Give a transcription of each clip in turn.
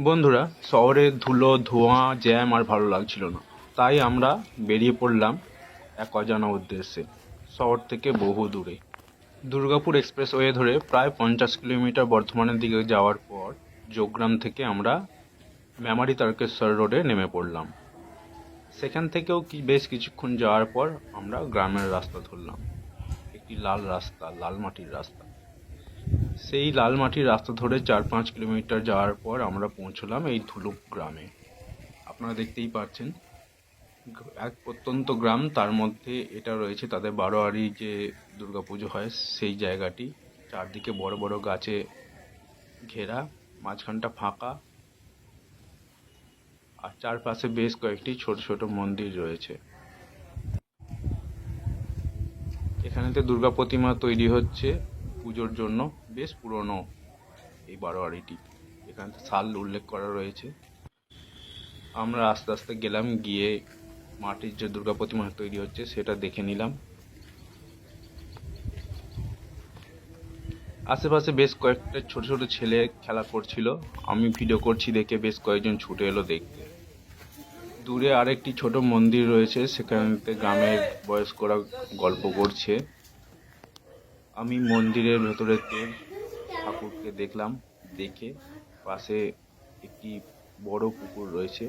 বন্ধুরা, শহরে ধুলো, ধোঁয়া, জ্যাম আর ভালো লাগছিল না। তাই আমরা বেরিয়ে পড়লাম এক অজানা উদ্দেশ্যে, শহর থেকে বহু দূরে। দুর্গাপুর এক্সপ্রেসওয়ে ধরে প্রায় পঞ্চাশ কিলোমিটার বর্ধমানের দিকে যাওয়ার পর যোগগ্রাম থেকে আমরা মেমারি তারকেশ্বর রোডে নেমে পড়লাম। সেখান থেকেও কি বেশ কিছুক্ষণ যাওয়ার পর আমরা গ্রামের রাস্তা ধরলাম। একটি লাল রাস্তা, লাল মাটির রাস্তা। সেই লাল মাটির রাস্তা ধরে চার পাঁচ কিলোমিটার যাওয়ার পর আমরা পৌঁছলাম এই ধুলুক গ্রামে। আপনারা দেখতেই পাচ্ছেন, এক প্রত্যন্ত গ্রাম, তার মধ্যে এটা রয়েছে তাদের বারোয়ারি যে দুর্গাপুজো হয়, সেই জায়গাটি। চারদিকে বড় বড় গাছে ঘেরা, মাঝখানটা ফাঁকা। আর চারপাশে বেশ কয়েকটি ছোট ছোট মন্দির রয়েছে। এখানেতে দুর্গা প্রতিমা তৈরি হচ্ছে পুজোর জন্য। বেশ পুরনো এই বারোয়ারিটি। এখানে সাল উল্লেখ করা রয়েছে। আমরা আস্তে আস্তে গেলাম, গিয়ে মাটির যে দুর্গা প্রতিমা তৈরি হচ্ছে সেটা দেখে নিলাম। আশেপাশে বেশ কয়েকটা ছোট ছোট ছেলে খেলা করছিল। আমি ভিডিও করছি দেখে বেশ কয়েকজন ছুটে এলো দেখতে। দূরে আরেকটি ছোট মন্দির রয়েছে, সেখানেতে গ্রামের বয়স্করা গল্প করছে। আমি মন্দিরের ভেতরেতে ঠাকুরকে দেখলাম, দেখে পাশে একটি বড় পুকুর রয়েছে।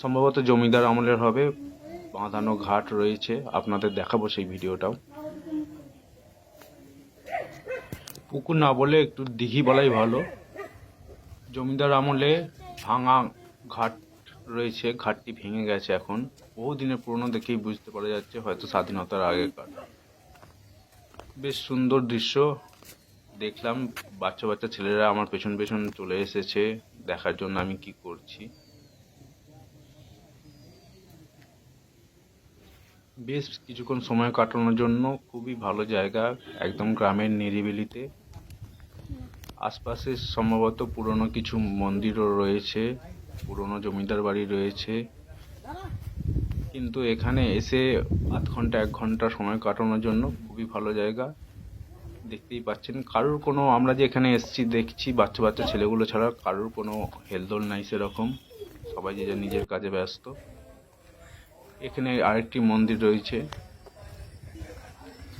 সম্ভবত জমিদার আমলের হবে, বাঁধানো ঘাট রয়েছে। আপনাদের দেখাবো সেই ভিডিওটাও। পুকুর না বলে একটু দিঘি বলাই ভালো। জমিদার আমলে ভাঙা ঘাট রয়েছে, ঘাটটি ভেঙে গেছে এখন। বহু দিনের পুরনো দেখেই বুঝতে পারা যাচ্ছে, হয়তো স্বাধীনতার আগেকার। বেশ সুন্দর দৃশ্য। দেখলাম বাচ্চা বাচ্চা ছেলেরা আমার পেছন পেছন চলে এসেছে, দেখার জন্য আমি কি করছি? বেশ, কিছুক্ষণ সময় কাটানোর জন্য খুবই ভালো জায়গা, একদম গ্রামের নিরিবিলিতে। আশপাশে সম্ভবত পুরনো কিছু মন্দিরও রয়েছে, পুরনো জমিদার বাড়ি রয়েছে। কিন্তু এখানে এসে আধ ঘণ্টা, এক ঘণ্টা সময় কাটানোর জন্য খুবই ভালো জায়গা। দেখতেই পাচ্ছেন। কারোর কোনো, আমরা যে এখানে এসেছি, দেখছি বাচ্চা বাচ্চা ছেলেগুলো ছাড়া কারোর কোনো হেলদোল নাই সেরকম। সবাই যে যার নিজের কাজে ব্যস্ত। এখানে আরেকটি মন্দির রয়েছে।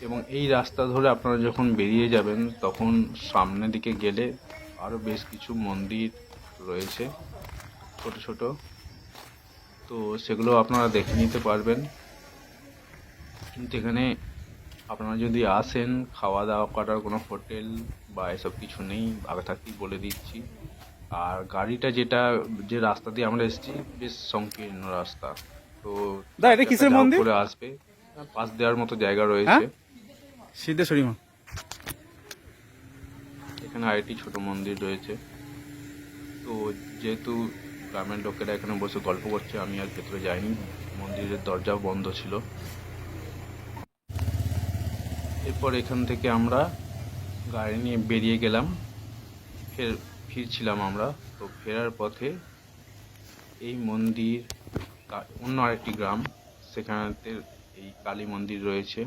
এবং এই রাস্তা ধরে আপনারা যখন বেরিয়ে যাবেন, তখন সামনের দিকে গেলে আরও বেশ কিছু মন্দির রয়েছে, ছোট ছোট। তো সেগুলো আপনারা দেখে নিতে পারবেন। কিন্তু এখানে আপনারা যদি আসেন খাওয়া দাওয়া করার কোনো হোটেল বা এসব কিছু নেই আগে থাকতেই বলে দিচ্ছি। আর গাড়িটা যেটা যে রাস্তা দিয়ে আমরা এসেছি বেশ সংকীর্ণ রাস্তা। তো দা, এটা কিসের মন্দির? করে আসবে। পাশ দেওয়ার মতো জায়গা রয়েছে। সিদ্ধেশ্বরী মা এখানে আরেকটি ছোট মন্দির রয়েছে। তো যেহেতু গ্রামের লোকেরা এখানে বসে গল্প করছে আমি আর ভেতরে যাইনি। মন্দিরের দরজাও বন্ধ ছিল। এরপর এখান থেকে আমরা গাড়ি নিয়ে বেরিয়ে গেলাম। ফের ফিরছিলাম আমরা। তো ফেরার পথে এই মন্দির অন্য আরেকটি গ্রাম। সেখানেতে এই কালী মন্দির রয়েছে।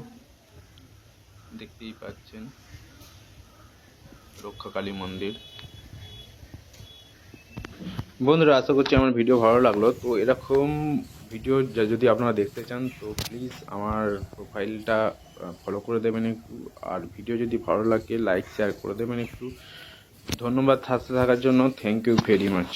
দেখতেই পাচ্ছেন রক্ষা কালী মন্দির। বন্ধুরা, আশা করছি আমার ভিডিও ভালো লাগল। তো এরকম ভিডিও যদি আপনারা দেখতে চান, তো প্লিজ আমার প্রোফাইলটা ফলো করে দেবেন একটু। আর ভিডিও যদি ভালো লাগে লাইক শেয়ার করে দেবেন একটু। ধন্যবাদ থাকতে থাকার জন্য। Thank you very much